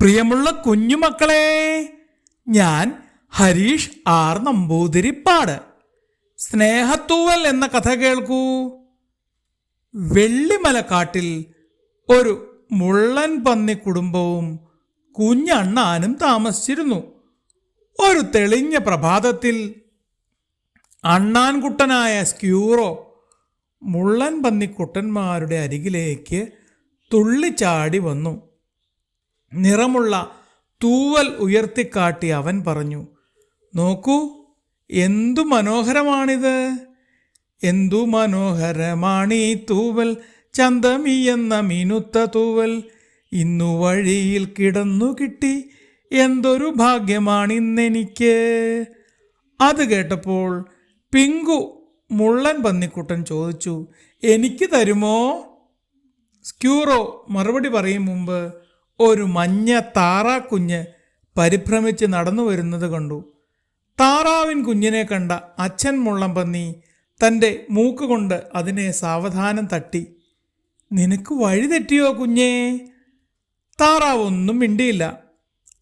പ്രിയമുള്ള കുഞ്ഞുമക്കളെ ഞാൻ ഹരീഷ് ആർ നമ്പൂതിരിപ്പാട്. സ്നേഹത്തൂവൽ എന്ന കഥ കേൾക്കൂ. വെള്ളിമലക്കാട്ടിൽ ഒരു മുള്ളൻ പന്നി കുടുംബവും കുഞ്ഞണ്ണാനും താമസിച്ചിരുന്നു. ഒരു തെളിഞ്ഞ പ്രഭാതത്തിൽ അണ്ണാൻകുട്ടനായ സ്ക്യൂറോ മുള്ളൻ പന്നിക്കുട്ടന്മാരുടെ അരികിലേക്ക് തുള്ളിച്ചാടി വന്നു. നിറമുള്ള തൂവൽ ഉയർത്തിക്കാട്ടി അവൻ പറഞ്ഞു നോക്കൂ എന്തു മനോഹരമാണിത്. എന്തു മനോഹരമാണീ തൂവൽ. ചന്തമി എന്ന മിനുത്ത തൂവൽ. ഇന്നു വഴിയിൽ കിടന്നു കിട്ടി. എന്തൊരു ഭാഗ്യമാണിന്നെനിക്ക്. അത് കേട്ടപ്പോൾ പിങ്കു മുള്ളൻ പന്നിക്കുട്ടൻ ചോദിച്ചു എനിക്ക് തരുമോ? സ്ക്യൂറോ മറുപടി പറയും മുമ്പ് ഒരു മഞ്ഞ താറാക്കുഞ്ഞ് പരിഭ്രമിച്ച് നടന്നു വരുന്നത് കണ്ടു. താറാവിൻ കുഞ്ഞിനെ കണ്ട അച്ഛൻ മുള്ളം പന്നി തന്റെ മൂക്കുകൊണ്ട് അതിനെ സാവധാനം തട്ടി. നിനക്ക് വഴി തെറ്റിയോ കുഞ്ഞേ? താറാവ് ഒന്നും മിണ്ടിയില്ല.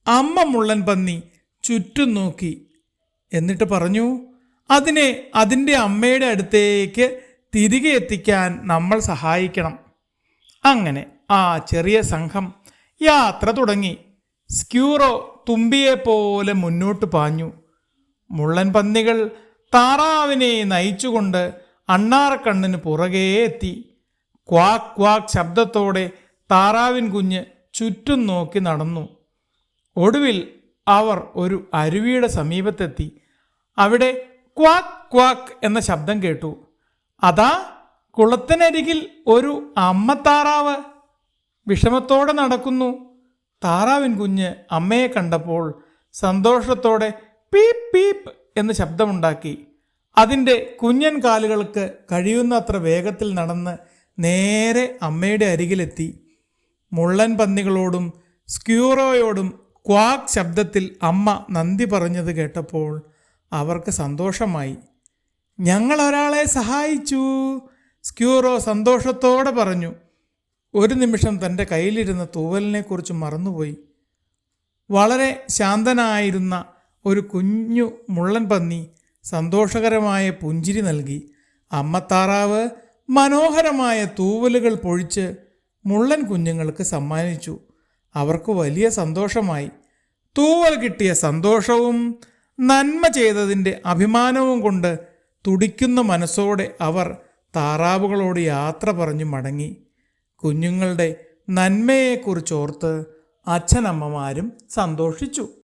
അമ്മ മുള്ളൻ പന്നി ചുറ്റും നോക്കി. എന്നിട്ട് പറഞ്ഞു അതിനെ അതിന്റെ അമ്മയുടെ അടുത്തേക്ക് തിരികെ എത്തിക്കാൻ നമ്മൾ സഹായിക്കണം. അങ്ങനെ ആ ചെറിയ സംഘം യാത്ര തുടങ്ങി. സ്ക്യൂറോ തുമ്പിയെപ്പോലെ മുന്നോട്ട് പാഞ്ഞു. മുള്ളൻ പന്നികൾ താറാവിനെ നയിച്ചുകൊണ്ട് അണ്ണാറക്കണ്ണിന് പുറകെ എത്തി. ക്വാക് ക്വാക്ക് ശബ്ദത്തോടെ താറാവിൻ കുഞ്ഞ് ചുറ്റും നോക്കി നടന്നു. ഒടുവിൽ അവർ ഒരു അരുവിയുടെ സമീപത്തെത്തി. അവിടെ ക്വാക് ക്വാക്ക് എന്ന ശബ്ദം കേട്ടു. അതാ കുളത്തിനരികിൽ ഒരു അമ്മത്താറാവ് വിഷമത്തോടെ നടക്കുന്നു. താറാവിൻ കുഞ്ഞ് അമ്മയെ കണ്ടപ്പോൾ സന്തോഷത്തോടെ പീപ്പ് പീപ്പ് എന്ന് ശബ്ദമുണ്ടാക്കി. അതിന്റെ കുഞ്ഞൻ കാലുകൾക്ക് കഴിയുന്നത്ര വേഗത്തിൽ നടന്ന് നേരെ അമ്മയുടെ അരികിലെത്തി. മുള്ളൻ പന്നികളോടും സ്ക്യൂറോയോടും ക്വാക്ക് ശബ്ദത്തിൽ അമ്മ നന്ദി പറഞ്ഞത് കേട്ടപ്പോൾ അവർക്ക് സന്തോഷമായി. ഞങ്ങൾ ഒരാളെ സഹായിച്ചു സ്ക്യൂറോ സന്തോഷത്തോടെ പറഞ്ഞു. ഒരു നിമിഷം തന്റെ കയ്യിലിരുന്ന തൂവലിനെക്കുറിച്ച് മറന്നുപോയി. വളരെ ശാന്തനായിരുന്ന ഒരു കുഞ്ഞു മുള്ളൻ പന്നി സന്തോഷകരമായ പുഞ്ചിരി നൽകി. അമ്മത്താറാവ് മനോഹരമായ തൂവലുകൾ പൊഴിച്ച് മുള്ളൻ കുഞ്ഞുങ്ങൾക്ക് സമ്മാനിച്ചു. അവർക്ക് വലിയ സന്തോഷമായി. തൂവൽ കിട്ടിയ സന്തോഷവും നന്മ ചെയ്തതിന്റെ അഭിമാനവും കൊണ്ട് തുടിക്കുന്ന മനസ്സോടെ അവർ താറാവുകളോട് യാത്ര പറഞ്ഞു മടങ്ങി. കുഞ്ഞുങ്ങളുടെ നന്മയെക്കുറിച്ചോർത്ത് അച്ഛനമ്മമാരും സന്തോഷിച്ചു.